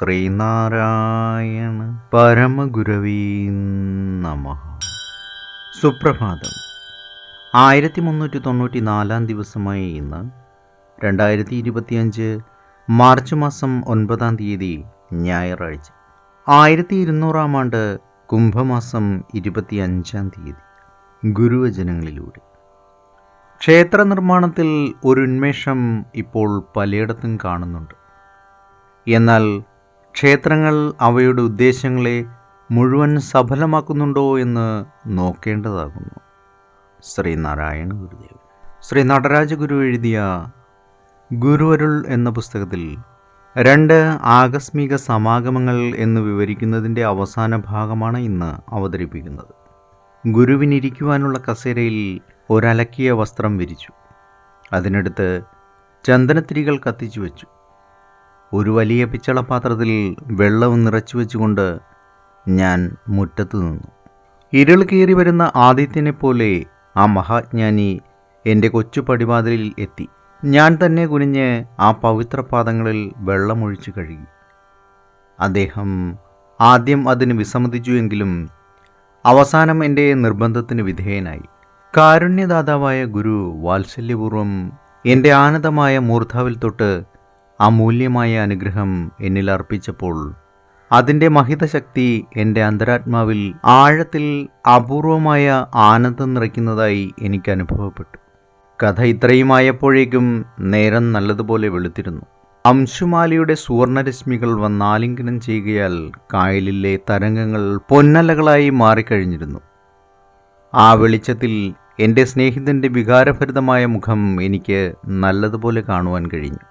ശ്രീനാരായണ പരമഗുരവീ നമ. സുപ്രഭാതം. ആയിരത്തി മുന്നൂറ്റി തൊണ്ണൂറ്റി നാലാം ദിവസമായ ഇന്ന് രണ്ടായിരത്തി ഇരുപത്തിയഞ്ച് മാർച്ച് മാസം ഒൻപതാം തീയതി ഞായറാഴ്ച. ആയിരത്തി ഇരുന്നൂറാം ആണ്ട് കുംഭമാസം ഇരുപത്തിയഞ്ചാം തീയതി ഗുരുവചനങ്ങളിലൂടെ. ക്ഷേത്ര നിർമ്മാണത്തിൽ ഒരു ഉന്മേഷം ഇപ്പോൾ പലയിടത്തും കാണുന്നുണ്ട്. എന്നാൽ ക്ഷേത്രങ്ങൾ അവയുടെ ഉദ്ദേശങ്ങളെ മുഴുവൻ സഫലമാക്കുന്നുണ്ടോ എന്ന് നോക്കേണ്ടതാകുന്നു. ശ്രീനാരായണ ഗുരുദേവ് ശ്രീ നടരാജ ഗുരു എഴുതിയ ഗുരുവരുൾ എന്ന പുസ്തകത്തിൽ രണ്ട് ആകസ്മിക സമാഗമങ്ങൾ എന്ന് വിവരിക്കുന്നതിന്റെ അവസാന ഭാഗമാണ് ഇന്ന് അവതരിപ്പിക്കുന്നത്. ഗുരുവിനിരിക്കുവാനുള്ള കസേരയിൽ ഒരലക്കിയ വസ്ത്രം വിരിച്ചു. അതിനടുത്ത് ചന്ദനത്തിരികൾ കത്തിച്ചു വെച്ചു. ഒരു വലിയ പിച്ചളപാത്രത്തിൽ വെള്ളവും നിറച്ചു വെച്ചുകൊണ്ട് ഞാൻ മുറ്റത്ത് നിന്നു. ഇരുൾ കീറി വരുന്ന ആദിത്യനെ പോലെ ആ മഹാജ്ഞാനി എന്റെ കൊച്ചു പടിവാതിലിൽ എത്തി. ഞാൻ തന്നെ കുനിഞ്ഞ് ആ പവിത്രപാദങ്ങളിൽ വെള്ളമൊഴിച്ചു കഴുകി. അദ്ദേഹം ആദ്യം അതിന് വിസമ്മതിച്ചുവെങ്കിലും അവസാനം എന്റെ നിർബന്ധത്തിന് വിധേയനായി. കാരുണ്യദാതാവായ ഗുരു വാത്സല്യപൂർവം എന്റെ ആനന്ദമായ മൂർധാവിൽ തൊട്ട് അമൂല്യമായ അനുഗ്രഹം എന്നിൽ അർപ്പിച്ചപ്പോൾ അതിന്റെ മഹിതശക്തി എന്റെ അന്തരാത്മാവിൽ ആഴത്തിൽ അപൂർവമായ ആനന്ദം നിറയ്ക്കുന്നതായി എനിക്ക് അനുഭവപ്പെട്ടു. കഥ ഇത്രയുമായപ്പോഴേക്കും നേരം നല്ലതുപോലെ വെളുത്തിരുന്നു. അംശുമാലിയുടെ സുവർണരശ്മികൾ വന്നാലിംഗനം ചെയ്യുകയാൽ കായലിലെ തരംഗങ്ങൾ പൊന്നലകളായി മാറിക്കഴിഞ്ഞിരുന്നു. ആ വെളിച്ചത്തിൽ എന്റെ സ്നേഹിതന്റെ വികാരഭരിതമായ മുഖം എനിക്ക് നല്ലതുപോലെ കാണുവാൻ കഴിഞ്ഞു.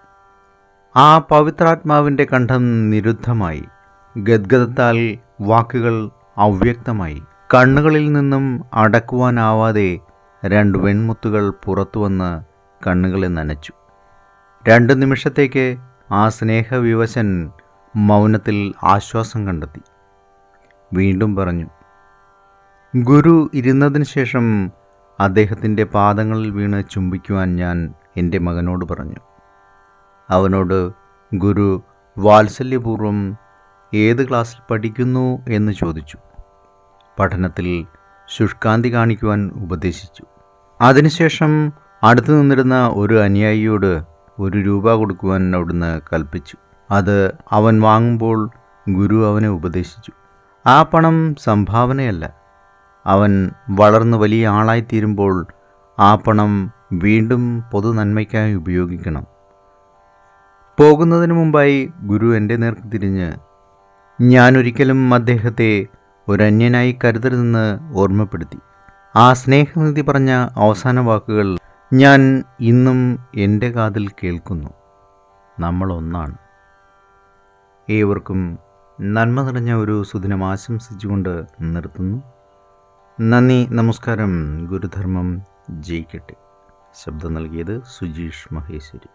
ആ പവിത്രാത്മാവിന്റെ കണ്ഠം നിരുദ്ധമായി. ഗദ്ഗതത്താൽ വാക്കുകൾ അവ്യക്തമായി. കണ്ണുകളിൽ നിന്നും അടക്കുവാനാവാതെ രണ്ട് വെൺമുത്തുകൾ പുറത്തുവന്ന് കണ്ണുകളെ നനച്ചു. രണ്ട് നിമിഷത്തേക്ക് ആ സ്നേഹവിവശൻ മൗനത്തിൽ ആശ്വാസം കണ്ടെത്തി. വീണ്ടും പറഞ്ഞു ഗുരു ഇരുന്നതിന് ശേഷം അദ്ദേഹത്തിന്റെ പാദങ്ങളിൽ വീണ് ചുംബിക്കുവാൻ ഞാൻ എന്റെ മകനോട് പറഞ്ഞു. അവനോട് ഗുരു വാത്സല്യപൂർവം ഏത് ക്ലാസ്സിൽ പഠിക്കുന്നു? എന്ന് ചോദിച്ചു. പഠനത്തിൽ ശുഷ്കാന്തി കാണിക്കുവാൻ ഉപദേശിച്ചു. അതിനുശേഷം അടുത്തു നിന്നിരുന്ന ഒരു അനുയായിയോട് ഒരു രൂപ കൊടുക്കുവാൻ അവിടുന്ന് കൽപ്പിച്ചു. അത് അവൻ വാങ്ങുമ്പോൾ ഗുരു അവനെ ഉപദേശിച്ചു. ആ പണം സംഭാവനയല്ല. അവൻ വളർന്ന് വലിയ ആളായിത്തീരുമ്പോൾ ആ പണം വീണ്ടും പൊതു നന്മയ്ക്കായി ഉപയോഗിക്കണം. പോകുന്നതിന് മുമ്പായി ഗുരു എന്റെ നേർക്ക് തിരിഞ്ഞ് ഞാനൊരിക്കലും അദ്ദേഹത്തെ ഒരന്യനായി കരുതരുതെന്ന് ഓർമ്മപ്പെടുത്തി. ആ സ്നേഹനിധി പറഞ്ഞ അവസാന വാക്കുകൾ ഞാൻ ഇന്നും എന്റെ കാതിൽ കേൾക്കുന്നു. നമ്മൾ ഒന്നാണ് ഏവർക്കും നന്മ നിറഞ്ഞ ഒരു സുദിനം ആശംസിച്ചുകൊണ്ട് നിർത്തുന്നു. നന്ദി നമസ്കാരം. ഗുരുധർമ്മം ജയിക്കട്ടെ. ശബ്ദം നൽകിയത് സുജീഷ് മഹേശ്വരി.